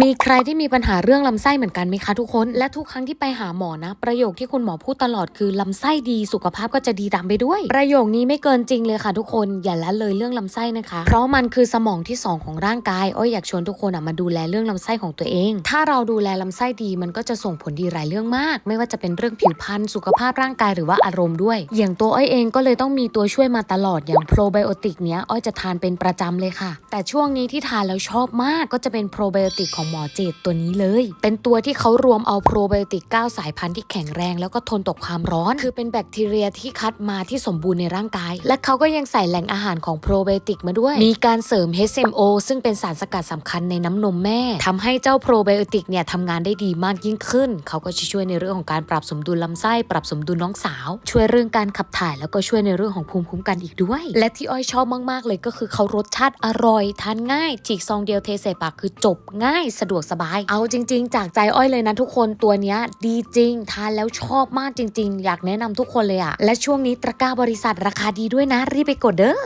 มีใครที่มีปัญหาเรื่องลำไส้เหมือนกันไหมคะทุกคน และทุกครั้งที่ไปหาหมอนะ ประโยคที่คุณหมอพูดตลอดคือลำไส้ดีสุขภาพก็จะดีตามไปด้วย ประโยคนี้ไม่เกินจริงเลยค่ะทุกคนอย่าละเลยเรื่องลำไส้นะคะ เพราะมันคือสมองที่สองของร่างกายอ้อยอยากชวนทุกคนอะมาดูแลเรื่องลำไส้ของตัวเอง ถ้าเราดูแลลำไส้ดีมันก็จะส่งผลดีหลายเรื่องมาก ไม่ว่าจะเป็นเรื่องผิวพรรณสุขภาพร่างกายหรือว่าอารมณ์ด้วย อย่างตัวอ้อยเองก็เลยต้องมีตัวช่วยมาตลอดอย่างโปรไบโอติกเนี้ยอ้อยจะทานเป็นประจำเลยค่ะ แต่ช่วงนี้ที่ทานแล้วชอบมากก็จะเป็นโปรไบโอติกของหมอเจดตัวนี้เลย เป็นตัวที่เขารวมเอาโปรไบโอติก 9 สายพันธุ์ที่แข็งแรงแล้วก็ทนต่อความร้อน คือเป็นแบคทีเรียที่คัดมาที่สมบูรณ์ในร่างกาย และเขาก็ยังใส่แหล่งอาหารของโปรไบโอติกมาด้วย มีการเสริม HMO ซึ่งเป็นสารสกัดสำคัญในน้ำนมแม่ทำให้เจ้าโปรไบโอติกเนี่ยทำงานได้ดีมากยิ่งขึ้น เขาก็จะช่วยในเรื่องของการปรับสมดุลลำไส้ ปรับสมดุลน้องสาว ช่วยเรื่องการขับถ่ายแล้วก็ช่วยในเรื่องของภูมิคุ้มกันอีกด้วย และที่อ้อยชอบมาก ๆ เลยก็คือเขารสชาติอร่อยทานง่ายฉีกซองเดียวเทใส่ปากคือจบง่ายสะดวกสบาย เอาจริง ๆ จากใจอ้อยเลยนะทุกคนตัวเนี้ยดีจริง ทานแล้วชอบมากจริง ๆ อยากแนะนำทุกคนเลยอะและช่วงนี้ตะกร้าบริษัทราคาดีด้วยนะ รีบไปกดเด้อ